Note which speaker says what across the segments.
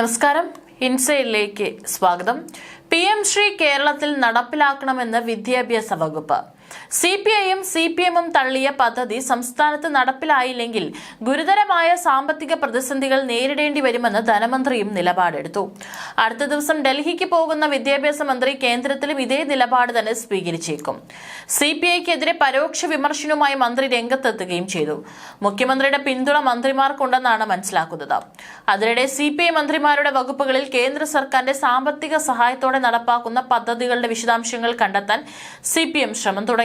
Speaker 1: നമസ്കാരം. ഇൻസൈഡിലേക്ക് സ്വാഗതം. P M Shri കേരളത്തിൽ നടപ്പിലാക്കണമെന്ന് വിദ്യാഭ്യാസ വകുപ്പ്. സി പി ഐയും സി പി എമ്മും തള്ളിയ പദ്ധതി സംസ്ഥാനത്ത് നടപ്പിലായില്ലെങ്കിൽ ഗുരുതരമായ സാമ്പത്തിക പ്രതിസന്ധികൾ നേരിടേണ്ടി വരുമെന്ന് ധനമന്ത്രിയും നിലപാടെടുത്തു. അടുത്ത ദിവസം ഡൽഹിക്ക് പോകുന്ന വിദ്യാഭ്യാസ മന്ത്രി കേന്ദ്രത്തിലും ഇതേ നിലപാട് തന്നെ സ്വീകരിച്ചേക്കും. സി പി ഐക്കെതിരെ പരോക്ഷ വിമർശനവുമായി മന്ത്രി രംഗത്തെത്തുകയും ചെയ്തു. മുഖ്യമന്ത്രിയുടെ പിന്തുണ മന്ത്രിമാർക്കുണ്ടെന്നാണ് മനസ്സിലാക്കുന്നത്. അതിനിടെ സി പി ഐ മന്ത്രിമാരുടെ വകുപ്പുകളിൽ കേന്ദ്ര സർക്കാരിന്റെ സാമ്പത്തിക സഹായത്തോടെ നടപ്പാക്കുന്ന പദ്ധതികളുടെ വിശദാംശങ്ങൾ കണ്ടെത്താൻ സി പി എം ശ്രമം തുടങ്ങി.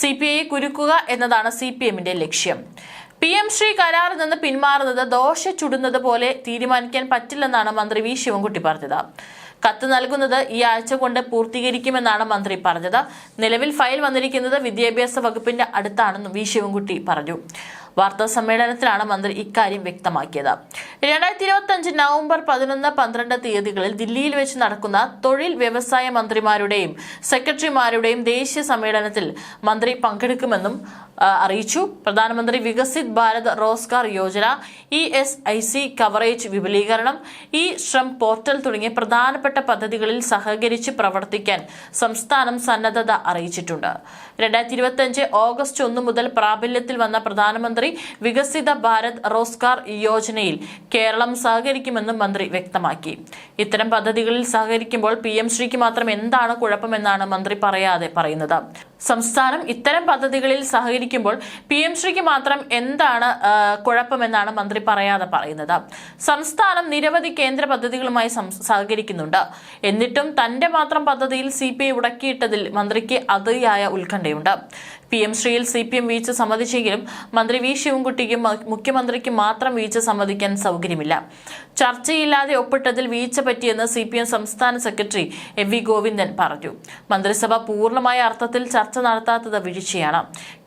Speaker 1: സി പി ഐയെ കുരുക്കുക എന്നതാണ് സി പി എമ്മിന്റെ ലക്ഷ്യം. പി എം ശ്രീ കരാറിൽ നിന്ന് പിന്മാറുന്നത് ദോശ ചുടുന്നത് പോലെ തീരുമാനിക്കാൻ പറ്റില്ലെന്നാണ് മന്ത്രി വി ശിവൻകുട്ടി പറഞ്ഞത്. കത്ത് നൽകുന്നത് ഈ ആഴ്ച കൊണ്ട് പൂർത്തീകരിക്കുമെന്നാണ് മന്ത്രി പറഞ്ഞത്. നിലവിൽ ഫയൽ വന്നിരിക്കുന്നത് വിദ്യാഭ്യാസ വകുപ്പിന്റെ അടുത്താണെന്നും വി ശിവൻകുട്ടി പറഞ്ഞു. വാർത്താ സമ്മേളനത്തിലാണ് മന്ത്രി ഇക്കാര്യം വ്യക്തമാക്കിയത്. രണ്ടായിരത്തി ഇരുപത്തി അഞ്ച് നവംബർ പതിനൊന്ന് പന്ത്രണ്ട് തീയതികളിൽ ദില്ലിയിൽ വെച്ച് നടക്കുന്ന തൊഴിൽ വ്യവസായ മന്ത്രിമാരുടെയും സെക്രട്ടറിമാരുടെയും ദേശീയ സമ്മേളനത്തിൽ മന്ത്രി പങ്കെടുക്കുമെന്നും അറിയിച്ചു. Pradhan Mantri Viksit Bharat Rozgar Yojana E S I C coverage വിപുലീകരണം ഇ ശ്രം പോർട്ടൽ തുടങ്ങിയ പ്രധാനപ്പെട്ട പദ്ധതികളിൽ സഹകരിച്ച് പ്രവർത്തിക്കാൻ സംസ്ഥാനം സന്നദ്ധത അറിയിച്ചിട്ടുണ്ട്. രണ്ടായിരത്തി ഇരുപത്തിയഞ്ച് ഓഗസ്റ്റ് ഒന്ന് മുതൽ പ്രാബല്യത്തിൽ വന്ന പ്രധാനമന്ത്രി വികസിത ഭാരത് റോസ്കാർ യോജനയിൽ കേരളം സഹകരിക്കുമെന്നും മന്ത്രി വ്യക്തമാക്കി. ഇത്തരം പദ്ധതികളിൽ സഹകരിക്കുമ്പോൾ പി എം ശ്രീക്ക് മാത്രം എന്താണ് കുഴപ്പമെന്നാണ് മന്ത്രി പറയാതെ പറയുന്നത്. സംസ്ഥാനം ഇത്തരം പദ്ധതികളിൽ സഹകരിക്കുമ്പോൾ പി എം ശ്രീക്ക് മാത്രം എന്താണ് കുഴപ്പമെന്നാണ് മന്ത്രി പറയാതെ പറയുന്നത്. സംസ്ഥാനം നിരവധി കേന്ദ്ര പദ്ധതികളുമായി സഹകരിക്കുന്നുണ്ട്. എന്നിട്ടും തന്റെ മാത്രം പദ്ധതിയിൽ സി പി ഐ ഉടക്കിയിട്ടതിൽ മന്ത്രിക്ക് അതിയായ ഉത്കണ്ഠയുണ്ട്. പി എം ശ്രീയിൽ സി പി എം വീഴ്ച സമ്മതിച്ചെങ്കിലും മന്ത്രി വി ശിവൻകുട്ടിക്കും മുഖ്യമന്ത്രിക്കും മാത്രം വീഴ്ച സമ്മതിക്കാൻ സൗകര്യമില്ല. ചർച്ചയില്ലാതെ ഒപ്പിട്ടതിൽ വീഴ്ച പറ്റിയെന്ന് സി പി എം സംസ്ഥാന സെക്രട്ടറി എം വി ഗോവിന്ദൻ പറഞ്ഞു. മന്ത്രിസഭ പൂർണമായ അർത്ഥത്തിൽ ചർച്ച നടത്താത്തത് വീഴ്ചയാണ്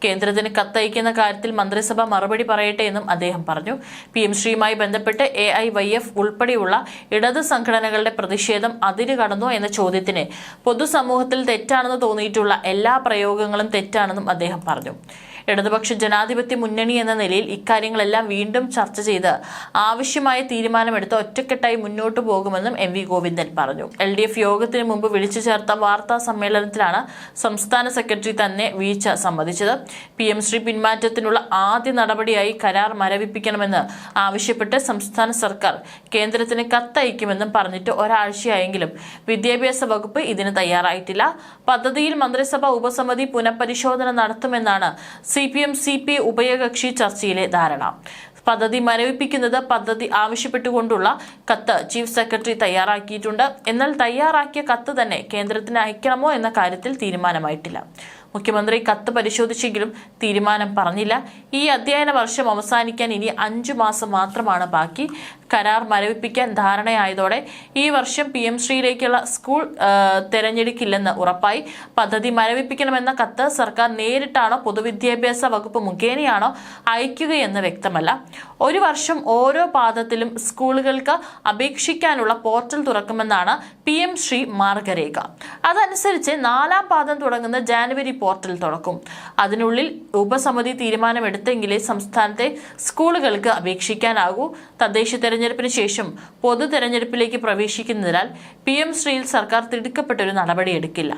Speaker 1: കേന്ദ്രത്തിന് കത്തയക്കുന്ന കാര്യത്തിൽ മന്ത്രിസഭ മറുപടി പറയട്ടെ എന്നും അദ്ദേഹം പറഞ്ഞു. പി എം ശ്രീയുമായി ബന്ധപ്പെട്ട് എ ഐ വൈ എഫ് ഉൾപ്പെടെയുള്ള ഇടത് സംഘടനകളുടെ പ്രതിഷേധം അതിര് കടന്നു എന്ന ചോദ്യത്തിന് പൊതുസമൂഹത്തിൽ തെറ്റാണെന്ന് തോന്നിയിട്ടുള്ള എല്ലാ പ്രയോഗങ്ങളും തെറ്റാണെന്നും അദ്ദേഹം പറഞ്ഞു. ഇടതുപക്ഷ ജനാധിപത്യ മുന്നണി എന്ന നിലയിൽ ഇക്കാര്യങ്ങളെല്ലാം വീണ്ടും ചർച്ച ചെയ്ത് ആവശ്യമായ തീരുമാനമെടുത്ത് ഒറ്റക്കെട്ടായി മുന്നോട്ടു പോകുമെന്നും എം വി ഗോവിന്ദൻ പറഞ്ഞു. എൽ ഡി എഫ് യോഗത്തിന് മുമ്പ് വിളിച്ചു ചേർത്ത വാർത്താ സമ്മേളനത്തിലാണ് സംസ്ഥാന സെക്രട്ടറി തന്നെ വീഴ്ച സമ്മതിച്ചത്. പി എം ശ്രീ പിന്മാറ്റത്തിനുള്ള ആദ്യ നടപടിയായി കരാർ മരവിപ്പിക്കണമെന്ന് ആവശ്യപ്പെട്ട് സംസ്ഥാന സർക്കാർ കേന്ദ്രത്തിന് കത്തയക്കുമെന്നും പറഞ്ഞിട്ട് ഒരാഴ്ചയായെങ്കിലും വിദ്യാഭ്യാസ വകുപ്പ് ഇതിന് തയ്യാറായിട്ടില്ല. പദ്ധതിയിൽ മന്ത്രിസഭാ ഉപസമിതി പുനഃപരിശോധന നടത്തുമെന്നാണ് C P M C P ഉഭയകക്ഷി ചർച്ചയിലെ ധാരണ. പദ്ധതി മരവിപ്പിക്കുന്നത് പദ്ധതി ആവശ്യപ്പെട്ടുകൊണ്ടുള്ള കത്ത് ചീഫ് സെക്രട്ടറി തയ്യാറാക്കിയിട്ടുണ്ട്. എന്നാൽ തയ്യാറാക്കിയ കത്ത് തന്നെ കേന്ദ്രത്തിന് അയക്കണമോ എന്ന കാര്യത്തിൽ തീരുമാനമായിട്ടില്ല. മുഖ്യമന്ത്രി കത്ത് പരിശോധിച്ചെങ്കിലും തീരുമാനം പറഞ്ഞില്ല. ഈ അധ്യയന വർഷം അവസാനിക്കാൻ ഇനി അഞ്ചു മാസം മാത്രമാണ് ബാക്കി. കരാർ മരവിപ്പിക്കാൻ ധാരണയായതോടെ ഈ വർഷം പി എം ശ്രീയിലേക്കുള്ള സ്കൂൾ തെരഞ്ഞെടുക്കില്ലെന്ന് ഉറപ്പായി. പദ്ധതി മരവിപ്പിക്കണമെന്ന കത്ത് സർക്കാർ നേരിട്ടാണോ പൊതുവിദ്യാഭ്യാസ വകുപ്പ് മുഖേനയാണോ അയക്കുകയെന്ന് വ്യക്തമല്ല. ഒരു വർഷം ഓരോ പാദത്തിലും സ്കൂളുകൾക്ക് അപേക്ഷിക്കാനുള്ള പോർട്ടൽ തുറക്കുമെന്നാണ് പി എം ശ്രീ മാർഗരേഖ. അതനുസരിച്ച് നാലാം പാദം തുടങ്ങുന്ന ജാനുവരി പോർട്ടൽ തുറക്കും. അതിനുള്ളിൽ ഉപസമിതി തീരുമാനമെടുത്തെങ്കിലേ സംസ്ഥാനത്തെ സ്കൂളുകൾക്ക് അപേക്ഷിക്കാനാകൂ. തദ്ദേശ തെരഞ്ഞെടുപ്പിന് ശേഷം പൊതു തെരഞ്ഞെടുപ്പിലേക്ക് പ്രവേശിക്കുന്നതിനാൽ പി എം ശ്രീയിൽ സർക്കാർ തിടുക്കപ്പെട്ടൊരു നടപടിയെടുക്കില്ല.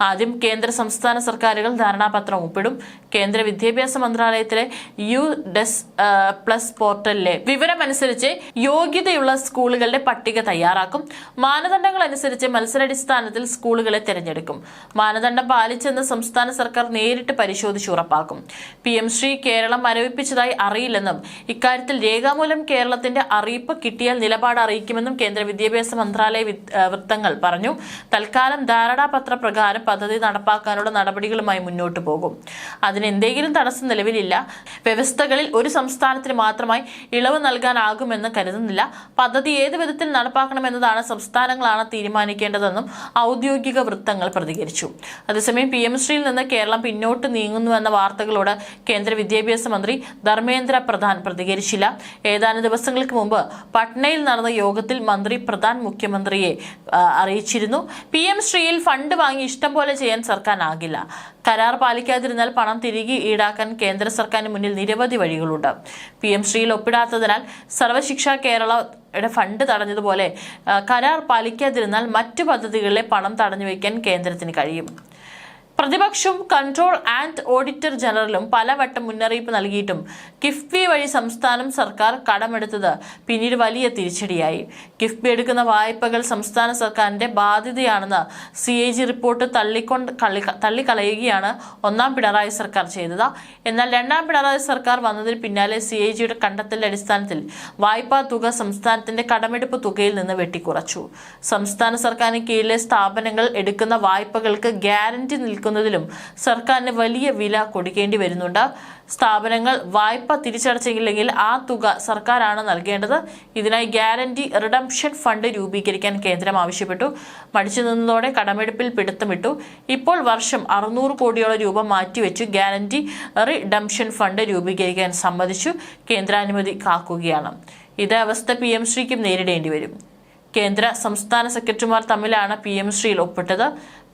Speaker 1: ആദ്യം കേന്ദ്ര സംസ്ഥാന സർക്കാരുകൾ ധാരണാപത്രം ഒപ്പിടും. കേന്ദ്ര വിദ്യാഭ്യാസ മന്ത്രാലയത്തിലെ യു ഡെസ് പ്ലസ് പോർട്ടലിലെ വിവരമനുസരിച്ച് യോഗ്യതയുള്ള സ്കൂളുകളുടെ പട്ടിക തയ്യാറാക്കും. മാനദണ്ഡങ്ങൾ അനുസരിച്ച് മത്സരാടിസ്ഥാനത്തിൽ സ്കൂളുകളെ തിരഞ്ഞെടുക്കും. മാനദണ്ഡം പാലിച്ചെന്ന് സംസ്ഥാന സർക്കാർ നേരിട്ട് പരിശോധിച്ച് ഉറപ്പാക്കും. പി എം ശ്രീ കേരളം മരവിപ്പിച്ചതായി അറിയില്ലെന്നും ഇക്കാര്യത്തിൽ രേഖാമൂലം കേരളത്തിന്റെ അറിയിപ്പ് കിട്ടിയാൽ നിലപാട് അറിയിക്കുമെന്നും കേന്ദ്ര വിദ്യാഭ്യാസ മന്ത്രാലയ വൃത്തങ്ങൾ പറഞ്ഞു. തൽക്കാലം ധാരണാപത്ര പ്രകാരം പദ്ധതി നടപ്പാക്കാനുള്ള നടപടികളുമായി മുന്നോട്ട് പോകും. അതിന് എന്തെങ്കിലും തടസ്സം നിലവിലില്ല. വ്യവസ്ഥകളിൽ ഒരു സംസ്ഥാനത്തിന് മാത്രമായി ഇളവ് നൽകാനാകുമെന്ന് കരുതുന്നില്ല. പദ്ധതി ഏത് വിധത്തിൽ നടപ്പാക്കണമെന്നതാണ് സംസ്ഥാനങ്ങളാണ് തീരുമാനിക്കേണ്ടതെന്നും ഔദ്യോഗിക വൃത്തങ്ങൾ പ്രതികരിച്ചു. അതേസമയം പി എം ശ്രീയിൽ നിന്ന് കേരളം പിന്നോട്ട് നീങ്ങുന്നുവെന്ന വാർത്തകളോട് കേന്ദ്ര വിദ്യാഭ്യാസ മന്ത്രി ധർമ്മേന്ദ്ര പ്രധാൻ പ്രതികരിച്ചില്ല. ഏതാനും ദിവസങ്ങൾക്ക് മുമ്പ് പട്നയിൽ നടന്ന യോഗത്തിൽ മന്ത്രി പ്രധാൻ മുഖ്യമന്ത്രിയെ അറിയിച്ചിരുന്നു. പി എം ശ്രീയിൽ ഫണ്ട് വാങ്ങി ഇഷ്ടം പോലെ ചെയ്യാൻ സർക്കാരിനാകില്ല കരാർ പാലിക്കാതിരുന്നാൽ പണം തിരികെ ഈടാക്കാൻ കേന്ദ്ര സർക്കാരിന് മുന്നിൽ നിരവധി വഴികളുണ്ട്. പി എം ശ്രീയിൽ ഒപ്പിടാത്തതിനാൽ സർവശിക്ഷ കേരളയുടെ ഫണ്ട് തടഞ്ഞതുപോലെ കരാർ പാലിക്കാതിരുന്നാൽ മറ്റു പദ്ധതികളിലെ പണം തടഞ്ഞു വയ്ക്കാൻ കേന്ദ്രത്തിന് കഴിയും. പ്രതിപക്ഷവും കൺട്രോൾ ആൻഡ് ഓഡിറ്റർ ജനറലും പലവട്ടം മുന്നറിയിപ്പ് നൽകിയിട്ടും കിഫ്ബി വഴി സംസ്ഥാനം സർക്കാർ കടമെടുത്തത് പിന്നീട് വലിയ തിരിച്ചടിയായി. കിഫ്ബി എടുക്കുന്ന വായ്പകൾ സംസ്ഥാന സർക്കാരിന്റെ ബാധ്യതയാണെന്ന് സി എ ജി റിപ്പോർട്ട് തള്ളിക്കൊണ്ട് തള്ളിക്കളയുകയാണ് ഒന്നാം പിണറായി സർക്കാർ ചെയ്തത്. എന്നാൽ രണ്ടാം പിണറായി സർക്കാർ വന്നതിന് പിന്നാലെ സി എ ജിയുടെ കണ്ടെത്തലിന്റെ അടിസ്ഥാനത്തിൽ വായ്പാ തുക സംസ്ഥാനത്തിന്റെ കടമെടുപ്പ് തുകയിൽ നിന്ന് വെട്ടിക്കുറച്ചു. സംസ്ഥാന സർക്കാരിന് കീഴിലെ സ്ഥാപനങ്ങൾ എടുക്കുന്ന വായ്പകൾക്ക് ഗ്യാരണ്ടി നിൽക്കുന്നതിലും സർക്കാരിന് വലിയ വില കൊടുക്കേണ്ടി വരുന്നുണ്ട്. സ്ഥാപനങ്ങൾ വായ്പ തിരിച്ചടച്ചില്ലെങ്കിൽ ആ തുക സർക്കാരാണ് നൽകേണ്ടത്. ഇതിനായി ഗ്യാരണ്ടി റിഡംഷൻ ഫണ്ട് രൂപീകരിക്കാൻ കേന്ദ്രം ആവശ്യപ്പെട്ടു. മടിച്ചു നിന്നതോടെ കടമെടുപ്പിൽ പിടുത്തമിട്ടു. ഇപ്പോൾ വർഷം അറുന്നൂറ് കോടിയോളം രൂപ മാറ്റിവെച്ചു ഗ്യാരണ്ടി റിഡംഷൻ ഫണ്ട് രൂപീകരിക്കാൻ സമ്മതിച്ചു. കേന്ദ്രാനുമതി കാക്കുകയാണ്. ഇതേ അവസ്ഥ പി എം ശ്രീക്കും നേരിടേണ്ടി വരും. കേന്ദ്ര സംസ്ഥാന സെക്രട്ടറിമാർ തമ്മിലാണ് പി എം ശ്രീയിൽ ഒപ്പിട്ടത്.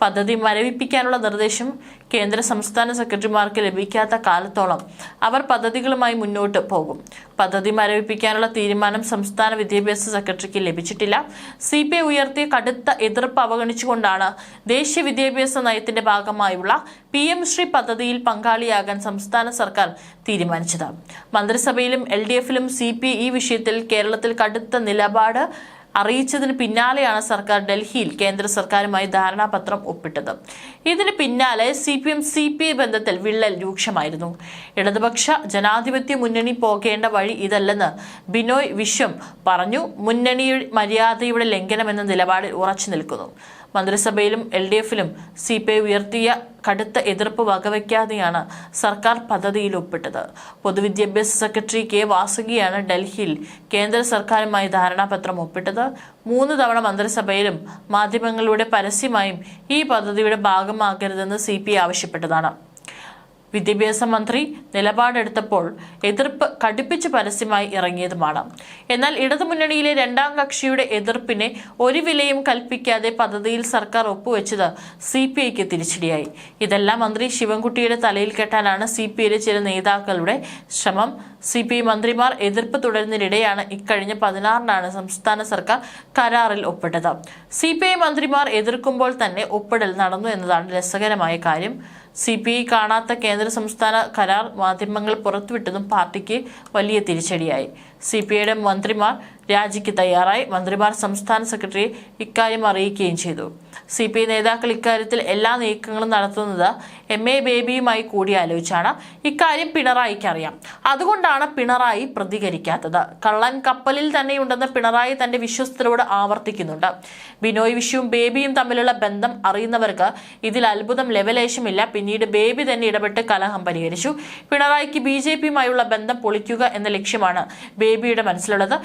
Speaker 1: പദ്ധതി മരവിപ്പിക്കാനുള്ള നിർദ്ദേശം കേന്ദ്ര സംസ്ഥാന സെക്രട്ടറിമാർക്ക് ലഭിക്കാത്ത കാലത്തോളം അവർ പദ്ധതികളുമായി മുന്നോട്ട് പോകും. പദ്ധതി മരവിപ്പിക്കാനുള്ള തീരുമാനം സംസ്ഥാന വിദ്യാഭ്യാസ സെക്രട്ടറിക്ക് ലഭിച്ചിട്ടില്ല. സി പി ഐ ഉയർത്തിയ കടുത്ത എതിർപ്പ് അവഗണിച്ചുകൊണ്ടാണ് ദേശീയ വിദ്യാഭ്യാസ നയത്തിന്റെ ഭാഗമായുള്ള പി എം ശ്രീ പദ്ധതിയിൽ പങ്കാളിയാകാൻ സംസ്ഥാന സർക്കാർ തീരുമാനിച്ചത്. മന്ത്രിസഭയിലും എൽ ഡി എഫിലും സി പി ഈ വിഷയത്തിൽ കേരളത്തിൽ കടുത്ത നിലപാട് അറിയിച്ചതിന് പിന്നാലെയാണ് സർക്കാർ ഡൽഹിയിൽ കേന്ദ്ര സർക്കാരുമായി ധാരണാപത്രം ഒപ്പിട്ടത്. ഇതിന് പിന്നാലെ C P M C P I ബന്ധത്തിൽ വിള്ളൽ രൂക്ഷമായിരുന്നു. ഇടതുപക്ഷ ജനാധിപത്യ മുന്നണി പോകേണ്ട വഴി ഇതല്ലെന്ന് ബിനോയ് വിശ്വം പറഞ്ഞു. മുന്നണിയുടെ മര്യാദയുടെ ലംഘനമെന്ന നിലപാടിൽ ഉറച്ചു നിൽക്കുന്നു. മന്ത്രിസഭയിലും എൽ ഡി എഫിലും സി പി ഐ ഉയർത്തിയ കടുത്ത എതിർപ്പ് വകവയ്ക്കാതെയാണ് സർക്കാർ പദ്ധതിയിൽ ഒപ്പിട്ടത്. പൊതുവിദ്യാഭ്യാസ സെക്രട്ടറി കെ വാസുകിയാണ് ഡൽഹിയിൽ കേന്ദ്ര സർക്കാരുമായി ധാരണാപത്രം ഒപ്പിട്ടത്. മൂന്ന് തവണ മന്ത്രിസഭയിലും മാധ്യമങ്ങളുടെ പരസ്യമായും ഈ പദ്ധതിയുടെ ഭാഗമാകരുതെന്ന് സി ആവശ്യപ്പെട്ടതാണ്. വിദ്യാഭ്യാസ മന്ത്രി നിലപാടെടുത്തപ്പോൾ എതിർപ്പ് കടുപ്പിച്ച് പരസ്യമായി ഇറങ്ങിയതുമാണ്. എന്നാൽ ഇടതുമുന്നണിയിലെ രണ്ടാം കക്ഷിയുടെ എതിർപ്പിനെ ഒരു വിലയും കൽപ്പിക്കാതെ പദ്ധതിയിൽ സർക്കാർ ഒപ്പുവെച്ചത് സി പി ഐക്ക് തിരിച്ചടിയായി. ഇതെല്ലാം മന്ത്രി ശിവൻകുട്ടിയുടെ തലയിൽ കെട്ടാനാണ് സി പി ഐയിലെ ചില നേതാക്കളുടെ ശ്രമം. സി പി ഐ മന്ത്രിമാർ എതിർപ്പ് തുടരുന്നതിനിടെയാണ് ഇക്കഴിഞ്ഞ പതിനാറിനാണ് സംസ്ഥാന സർക്കാർ കരാറിൽ ഒപ്പിട്ടത്. സി പി ഐ മന്ത്രിമാർ എതിർക്കുമ്പോൾ തന്നെ ഒപ്പിടൽ നടന്നു എന്നതാണ് രസകരമായ കാര്യം. സി പി ഐ കാണാത്ത കേന്ദ്ര സംസ്ഥാന കരാർ മാധ്യമങ്ങൾ പുറത്തുവിട്ടതും പാർട്ടിക്ക് വലിയ തിരിച്ചടിയായി. സി പി ഐയുടെ മന്ത്രിമാർ രാജിക്ക് തയ്യാറായി മന്ത്രിമാർ സംസ്ഥാന സെക്രട്ടറി ഇക്കാര്യം അറിയിക്കുകയും ചെയ്തു. സി പി നേതാക്കൾ ഇക്കാര്യത്തിൽ എല്ലാ നീക്കങ്ങളും നടത്തുന്നത് എം എ ബേബിയുമായി കൂടിയാലോചിച്ചാണ് ഇക്കാര്യം പിണറായിക്ക് അറിയാം. അതുകൊണ്ടാണ് പിണറായി പ്രതികരിക്കാത്തത്. കള്ളൻ കപ്പലിൽ തന്നെയുണ്ടെന്ന് പിണറായി തന്റെ വിശ്വസ്തരോട് ആവർത്തിക്കുന്നുണ്ട്. ബിനോയ് വിഷുവും ബേബിയും തമ്മിലുള്ള ബന്ധം അറിയുന്നവർക്ക് ഇതിൽ അത്ഭുതം ലെവലേശമില്ല. പിന്നീട് ബേബി തന്നെ ഇടപെട്ട് കലഹം പരിഹരിച്ചു. പിണറായിക്ക് ബി ജെ പിയുമായുള്ള ബന്ധം പൊളിക്കുക എന്ന ലക്ഷ്യമാണ് ബേബിയുടെ മനസ്സിലുള്ളത്.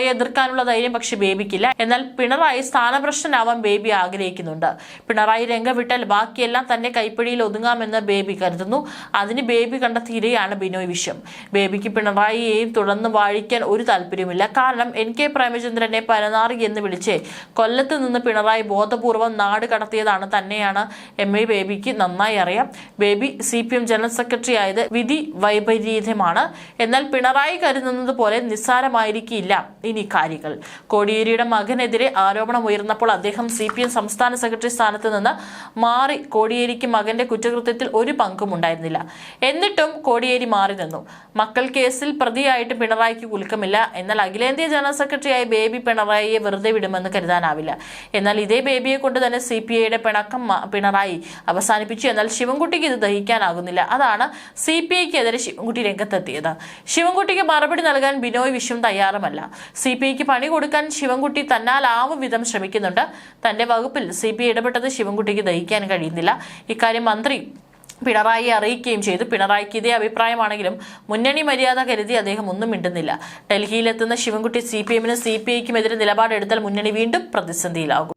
Speaker 1: പിണറായിയെ എതിർക്കാനുള്ള ധൈര്യം പക്ഷെ ബേബിക്കില്ല. എന്നാൽ പിണറായി സ്ഥാനഭ്രഷ്ടനാവാൻ ബേബി ആഗ്രഹിക്കുന്നുണ്ട്. പിണറായി രംഗം വിട്ടാൽ ബാക്കിയെല്ലാം തന്റെ കൈപ്പിടിയിൽ ഒതുങ്ങാമെന്ന് ബേബി കരുതുന്നു. അതിന് ബേബി കണ്ട തീരെയാണ് ബിനോയ് വിശ്വം. ബേബിക്ക് പിണറായിയെയും തുടർന്ന് വാഴിക്കാൻ ഒരു താല്പര്യമില്ല കാരണം എൻ കെ പ്രേമചന്ദ്രനെ പരനാറി എന്ന് വിളിച്ച് കൊല്ലത്ത് നിന്ന് പിണറായി ബോധപൂർവം നാട് കടത്തിയതാണ് തന്നെയാണ് എം എ ബേബിക്ക് നന്നായി അറിയാം. Baby C P M general secretary ആയത് വിധി വൈപരീത്യമാണ് എന്നാൽ പിണറായി കരുതുന്നത് പോലെ നിസ്സാരമായിരിക്കില്ല. ഇനി കാര്യങ്ങൾ കോടിയേരിയുടെ മകനെതിരെ ആരോപണം ഉയർന്നപ്പോൾ അദ്ദേഹം സി പി എം സംസ്ഥാന സെക്രട്ടറി സ്ഥാനത്ത് നിന്ന് മാറി കോടിയേരിക്ക് മകന്റെ കുറ്റകൃത്യത്തിൽ ഒരു പങ്കും ഉണ്ടായിരുന്നില്ല. എന്നിട്ടും കോടിയേരി മാറി നിന്നു. മക്കൾ കേസിൽ പ്രതിയായിട്ട് പിണറായിക്ക് കുലുക്കമില്ല. എന്നാൽ അഖിലേന്ത്യാ ജനറൽ സെക്രട്ടറിയായ ബേബി പിണറായിയെ വെറുതെ വിടുമെന്ന് കരുതാനാവില്ല. എന്നാൽ ഇതേ ബേബിയെ കൊണ്ട് തന്നെ സി പി ഐയുടെ പിണക്കം പിണറായി അവസാനിപ്പിച്ചു. എന്നാൽ ശിവൻകുട്ടിക്ക് ഇത് ദഹിക്കാനാകുന്നില്ല. അതാണ് സി പി ഐക്കെതിരെ ശിവൻകുട്ടി രംഗത്തെത്തിയത്. ശിവൻകുട്ടിക്ക് മറുപടി നൽകാൻ ബിനോയ് വിശ്വം തയ്യാറുമല്ല. സി പി ഐക്ക് പണി കൊടുക്കാൻ ശിവൻകുട്ടി തന്നാലാവും വിധം ശ്രമിക്കുന്നുണ്ട്. തന്റെ വകുപ്പിൽ സി പി ഐ ഇടപെട്ടത് ശിവൻകുട്ടിക്ക് ദഹിക്കാൻ കഴിയുന്നില്ല. ഇക്കാര്യം മന്ത്രി പിണറായിയെ അറിയിക്കുകയും ചെയ്തു. പിണറായിക്ക് ഇതേ അഭിപ്രായമാണെങ്കിലും മുന്നണി മര്യാദ കരുതി അദ്ദേഹം ഒന്നും മിണ്ടുന്നില്ല. ഡൽഹിയിലെത്തുന്ന ശിവൻകുട്ടി സി പി എമ്മിനും സി പി ഐക്കുമെതിരെ നിലപാടെടുത്താൽ മുന്നണി വീണ്ടും പ്രതിസന്ധിയിലാകും.